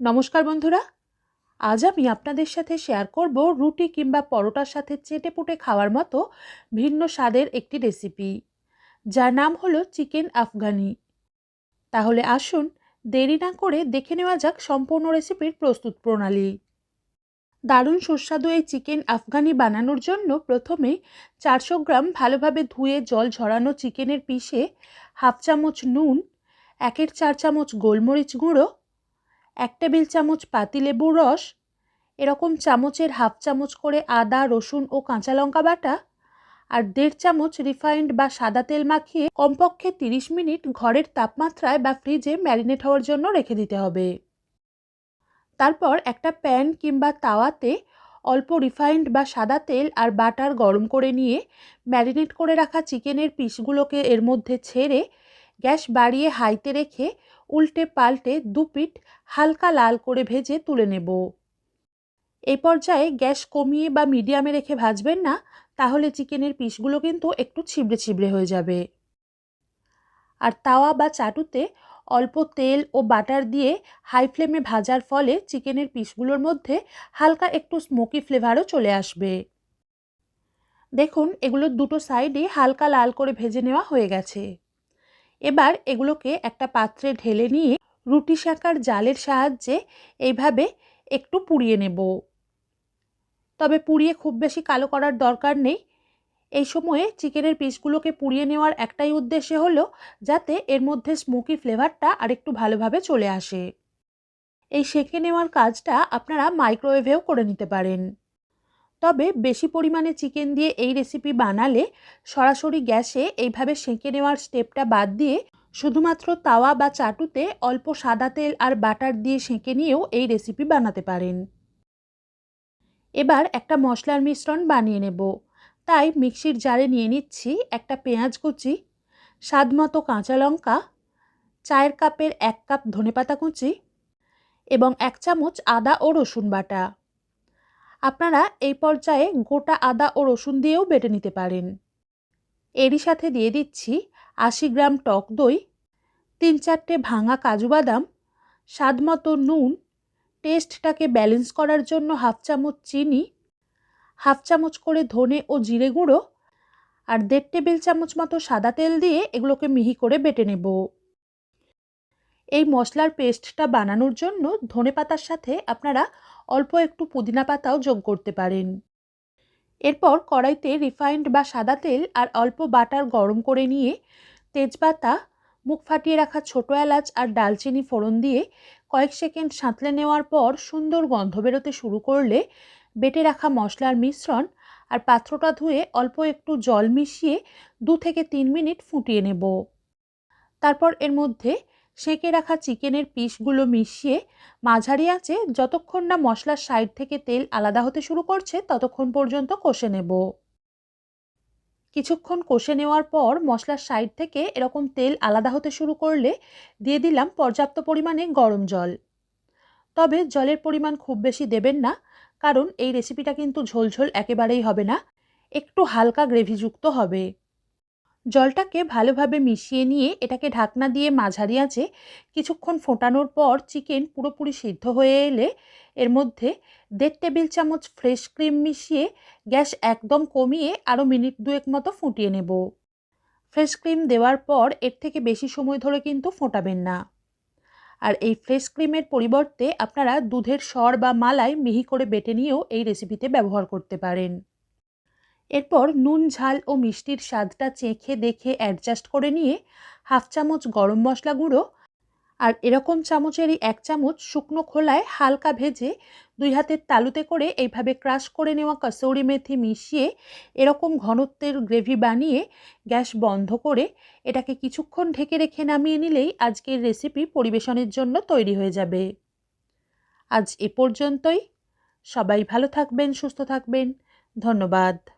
নমস্কার বন্ধুরা। আজ আমি আপনাদের সাথে শেয়ার করব রুটি কিংবা পরোটার সাথে চেটে পুটে খাওয়ার মতো ভিন্ন স্বাদের একটি রেসিপি যার নাম হলো চিকেন আফগানি। তাহলে আসুন দেরি না করে দেখে নেওয়া যাক সম্পূর্ণ রেসিপির প্রস্তুত প্রণালী। দারুণ সুস্বাদু এই চিকেন আফগানি বানানোর জন্য প্রথমে চারশো গ্রাম ভালোভাবে ধুয়ে জল ঝরানো চিকেনের পিসে হাফ চামচ নুন, একের চার চামচ গোলমরিচ গুঁড়ো এক টেবিল চামচ পাতিলেবুর রস, এরকম চামচের হাফ চামচ করে আদা, রসুন ও কাঁচা লঙ্কা বাটা, আর দেড় চামচ রিফাইন্ড বা সাদা তেল মাখিয়ে কমপক্ষে তিরিশ মিনিট ঘরের তাপমাত্রায় বা ফ্রিজে ম্যারিনেট হওয়ার জন্য রেখে দিতে হবে। তারপর একটা প্যান কিংবা তাওয়াতে অল্প রিফাইন্ড বা সাদা তেল আর বাটার গরম করে নিয়ে ম্যারিনেট করে রাখা চিকেনের পিসগুলোকে এর মধ্যে ছেড়ে গ্যাস বাড়িয়ে হাইতে রেখে উল্টে পাল্টে দুপিট হালকা লাল করে ভেজে তুলে নেব। এই পর্যায়ে গ্যাস কমিয়ে বা মিডিয়ামে রেখে ভাজবেন না, তাহলে চিকেনের পিসগুলো কিন্তু একটু ছিবড়ে ছিবড়ে হয়ে যাবে। আর তাওয়া বা চাটুতে অল্প তেল ও বাটার দিয়ে হাই ফ্লেমে ভাজার ফলে চিকেনের পিসগুলোর মধ্যে হালকা একটু স্মোকি ফ্লেভারও চলে আসবে। দেখুন এগুলোর দুটো সাইডে হালকা লাল করে ভেজে নেওয়া হয়ে গেছে। এবার এগুলোকে একটা পাত্রে ঢেলে নিয়ে রুটি শাকার জালের সাহায্যে এইভাবে একটু পুড়িয়ে নেব। তবে পুড়িয়ে খুব বেশি কালো করার দরকার নেই। এই সময়ে চিকেনের পিসগুলোকে পুড়িয়ে নেওয়ার একটাই উদ্দেশ্য হলো যাতে এর মধ্যে স্মোকি ফ্লেভারটা আরেকটু ভালোভাবে চলে আসে। এই সেঁকে নেওয়ার কাজটা আপনারা মাইক্রোওয়েভেও করে নিতে পারেন। তবে বেশি পরিমাণে চিকেন দিয়ে এই রেসিপি বানালে সরাসরি গ্যাসে এইভাবে সেঁকে নেওয়ার স্টেপটা বাদ দিয়ে শুধুমাত্র তাওয়া বা চাটুতে অল্প সাদা তেল আর বাটার দিয়ে সেঁকে নিয়েও এই রেসিপি বানাতে পারেন। এবার একটা মশলার মিশ্রণ বানিয়ে নেব। তাই মিক্সির জারে নিয়ে নিচ্ছি একটা পেঁয়াজ কুচি, স্বাদ মতো কাঁচা লঙ্কা, চায়ের কাপের এক কাপ ধনেপাতা কুচি এবং এক চামচ আদা ও রসুন বাটা। আপনারা এই পর্যায়ে গোটা আদা ও রসুন দিয়েও বেটে নিতে পারেন। এরই সাথে দিয়ে দিচ্ছি আশি গ্রাম টক দই, তিন চারটে ভাঙা কাজু বাদাম, স্বাদ মতো নুন, টেস্টটাকে ব্যালেন্স করার জন্য হাফ চামচ চিনি, হাফ চামচ করে ধনে ও জিরে গুঁড়ো, আর দেড় টেবিল চামচ মতো সাদা তেল দিয়ে এগুলোকে মিহি করে বেটে নেব। এই মশলার পেস্টটা বানানোর জন্য ধনে পাতার সাথে আপনারা অল্প একটু পুদিনা পাতাও যোগ করতে পারেন। এরপর কড়াইতে রিফাইন্ড বা সাদা তেল আর অল্প বাটার গরম করে নিয়ে তেজপাতা, মুখ ফাটিয়ে রাখা ছোটো এলাচ আর ডালচিনি ফোড়ন দিয়ে কয়েক সেকেন্ড সাঁতলে নেওয়ার পর সুন্দর গন্ধ বেরোতে শুরু করলে বেটে রাখা মশলার মিশ্রণ আর পাত্রটা ধুয়ে অল্প একটু জল মিশিয়ে দু থেকে তিন মিনিট ফুটিয়ে নেব। তারপর এর মধ্যে সেঁকে রাখা চিকেনের পিসগুলো মিশিয়ে মাঝারি আঁচে যতক্ষণ না মশলার সাইড থেকে তেল আলাদা হতে শুরু করছে, ততক্ষণ পর্যন্ত কষে নেব। কিছুক্ষণ কষে নেওয়ার পর মশলার সাইড থেকে এরকম তেল আলাদা হতে শুরু করলে দিয়ে দিলাম পর্যাপ্ত পরিমাণে গরম জল। তবে জলের পরিমাণ খুব বেশি দেবেন না, কারণ এই রেসিপিটা কিন্তু ঝোলঝোল একেবারেই হবে না, একটু হালকা গ্রেভিযুক্ত হবে। জলটাকে ভালোভাবে মিশিয়ে নিয়ে এটাকে ঢাকনা দিয়ে মাঝারি আছে কিছুক্ষণ ফোটানোর পর চিকেন পুরোপুরি সিদ্ধ হয়ে এলে এর মধ্যে দেড় টেবিল চামচ ফ্রেশ ক্রিম মিশিয়ে গ্যাস একদম কমিয়ে আরও মিনিট দুয়েক মতো ফুটিয়ে নেব। ফ্রেশ ক্রিম দেওয়ার পর এর থেকে বেশি সময় ধরে কিন্তু ফোটাবেন না। আর এই ফ্রেশ ক্রিমের পরিবর্তে আপনারা দুধের সর বা মালাই মিহি করে বেটে নিয়েও এই রেসিপিতে ব্যবহার করতে পারেন। এরপর নুন, ঝাল ও মিষ্টির স্বাদটা চেখে দেখে অ্যাডজাস্ট করে নিয়ে হাফ চামচ গরম মশলা গুঁড়ো আর এরকম চামচেরই এক চামচ শুকনো খোলায় হালকা ভেজে দুই হাতের তালুতে করে এইভাবে ক্রাশ করে নেওয়া কসৌরি মেথি মিশিয়ে এরকম ঘনত্বের গ্রেভি বানিয়ে গ্যাস বন্ধ করে এটাকে কিছুক্ষণ ঢেকে রেখে নামিয়ে নিলেই আজকের রেসিপি পরিবেশনের জন্য তৈরি হয়ে যাবে। আজ এ পর্যন্তই। সবাই ভালো থাকবেন, সুস্থ থাকবেন। ধন্যবাদ।